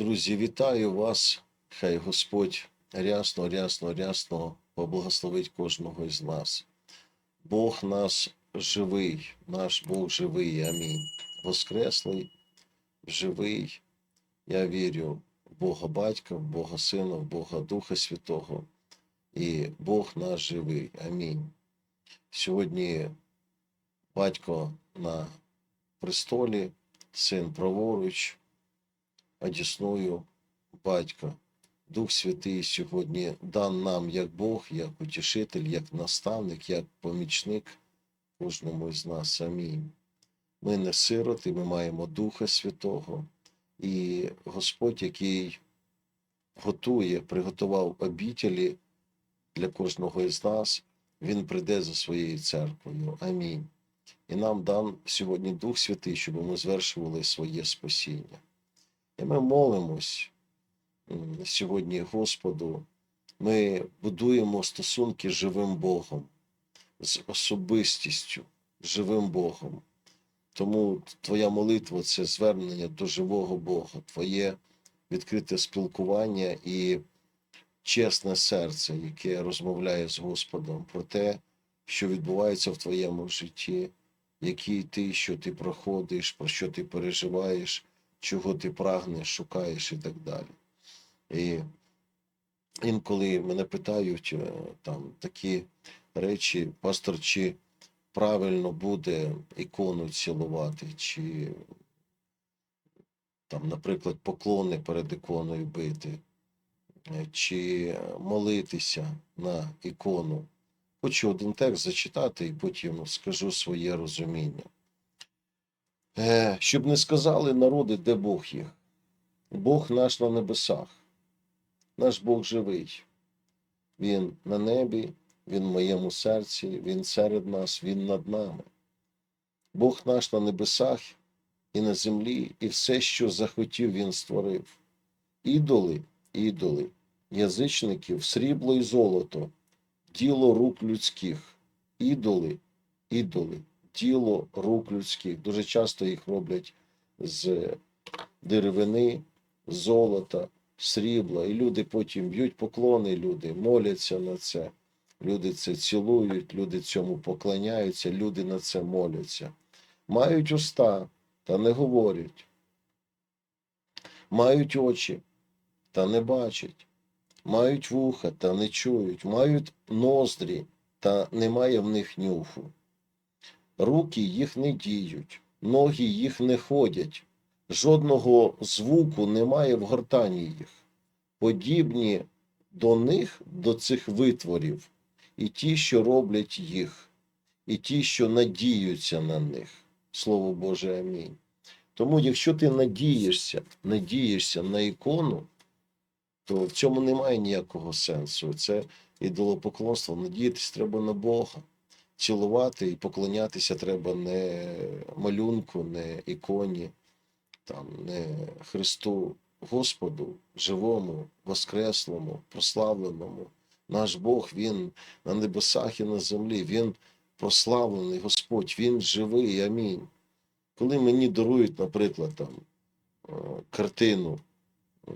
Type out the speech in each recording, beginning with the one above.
Друзі, вітаю вас. Хай Господь рясно, рясно, рясно поблагословить кожного із нас. Бог наш живий, наш Бог живий. Амінь. Воскреслий, живий. Я вірю в Бога Батька, в Бога Сина, в Бога Духа Святого. І Бог наш живий. Амінь. Сьогодні батько на престолі, син праворуч, одісною батька. Дух Святий сьогодні дан нам як Бог, як утішитель, як наставник, як помічник кожному з нас. Амінь. Ми не сироти, ми маємо Духа Святого. І Господь, який готує, приготував обітелі для кожного із нас, Він прийде за своєю церквою. Амінь. І нам дан сьогодні Дух Святий, щоб ми звершували своє спасіння. І ми молимось сьогодні Господу. Ми будуємо стосунки з живим Богом, з особистістю, живим Богом. Тому твоя молитва це звернення до живого Бога, твоє відкрите спілкування і чесне серце, яке розмовляє з Господом про те, що відбувається в твоєму житті, який ти, що ти проходиш, про що ти переживаєш, чого ти прагнеш, шукаєш і так далі. І інколи мене питають е, там такі речі, пастор, чи правильно буде ікону цілувати, чи там, наприклад, поклони перед іконою бити, е, чи молитися на ікону. Хочу один текст зачитати і потім скажу своє розуміння. Е, Щоб не сказали народи, де Бог їх. Бог наш на небесах, наш Бог живий. Він на небі, Він в моєму серці, Він серед нас, Він над нами. Бог наш на небесах і на землі, і все, що захотів, Він створив. Ідоли, ідоли, язичників, срібло і золото, діло рук людських, ідоли, ідоли, діло рук людських. Дуже часто їх роблять з деревини, золота, срібла, і люди потім б'ють поклони, люди моляться на це. Люди це цілують, люди цьому поклоняються, люди на це моляться. Мають уста, та не говорять. Мають очі, та не бачать. Мають вуха, та не чують. Мають ноздрі, та немає в них нюху. Руки їх не діють, ноги їх не ходять, жодного звуку немає в гортані їх. Подібні до них, до цих витворів, і ті, що роблять їх, і ті, що надіються на них. Слово Боже, амінь. Тому, якщо ти надієшся, надієшся на ікону, то в цьому немає ніякого сенсу. Це ідолопоклонство. Надіятися треба на Бога. Цілувати і поклонятися треба не малюнку, не іконі, там, не Христу, Господу, живому, воскреслому, прославленому. Наш Бог, Він на небесах і на землі, Він прославлений Господь, Він живий. Амінь. Коли мені дарують, наприклад, там, е, картину е,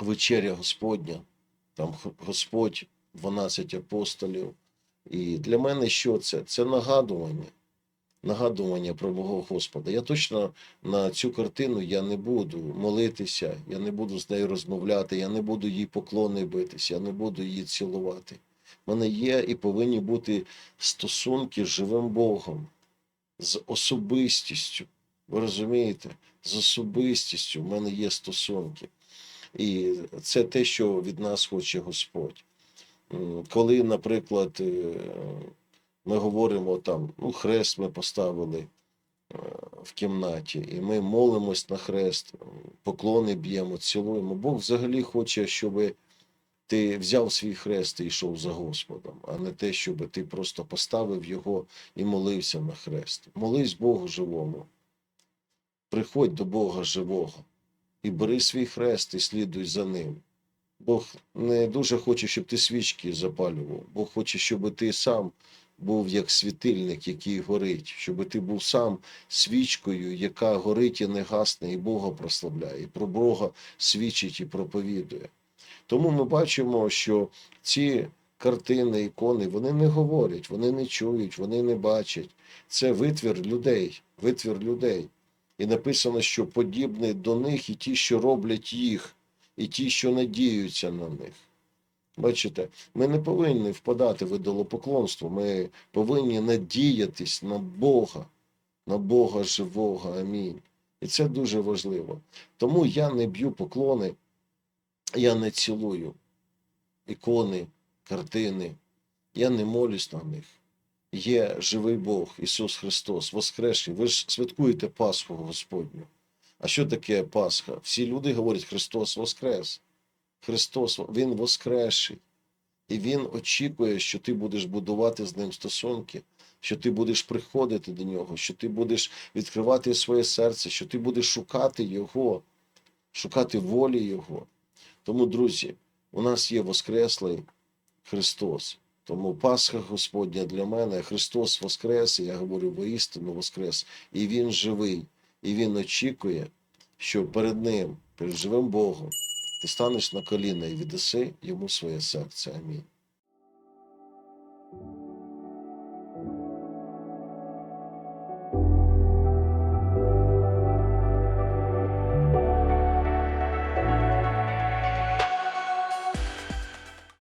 Вечеря Господня, там Господь, 12 апостолів. І для мене що це? Це нагадування. Нагадування про мого Господа. Я точно на цю картину я не буду молитися, я не буду з нею розмовляти, я не буду їй поклони битися, я не буду її цілувати. У мене є і повинні бути стосунки з живим Богом, з особистістю. Ви розумієте? З особистістю в мене є стосунки. І це те, що від нас хоче Господь. М, Коли, наприклад, е, ми говоримо там, ну, хрест ми поставили е, в кімнаті, і ми молимось на хрест, поклони б'ємо, цілуємо. Бог взагалі хоче, щоб ти взяв свій хрест і йшов за Господом, а не те, щоб ти просто поставив його і молився на хрест. Молись Богу живому. Приходь до Бога живого і бери свій хрест і слідуй за ним. Бог не дуже хоче, щоб ти свічки запалював. Бог хоче, щоб ти сам був як світильник, який горить, щоб ти був сам свічкою, яка горить і не гасне, і Бога прославляє, і про Бога свідчить і проповідує. Тому ми бачимо, що ці картини, ікони, вони не говорять, вони не чують, вони не бачать. Це витвір людей, витвір людей. І написано, що подібний до них і ті, що роблять їх, і ті, що надіються на них. Бачите, ми не повинні впадати в ідолопоклонство, ми повинні надіятись на Бога, на Бога живого. Амінь. І це дуже важливо. Тому я не б'ю поклони, я не цілую ікони, картини, я не молюсь на них. Є живий Бог, Ісус Христос, Воскресший. Ви ж святкуєте Пасху Господню. А що таке Пасха? Всі люди говорять, Христос Воскрес. Христос, Він Воскресший. І Він очікує, що ти будеш будувати з ним стосунки, що ти будеш приходити до нього, що ти будеш відкривати своє серце, що ти будеш шукати Його, шукати волі Його. Тому, друзі, у нас є Воскреслий Христос. Тому Пасха Господня для мене, Христос Воскрес, і я говорю воістину Воскрес, і Він живий, і Він очікує, що перед Ним, перед живим Богом, ти станеш на коліна і віддаси йому своє серце. Амінь.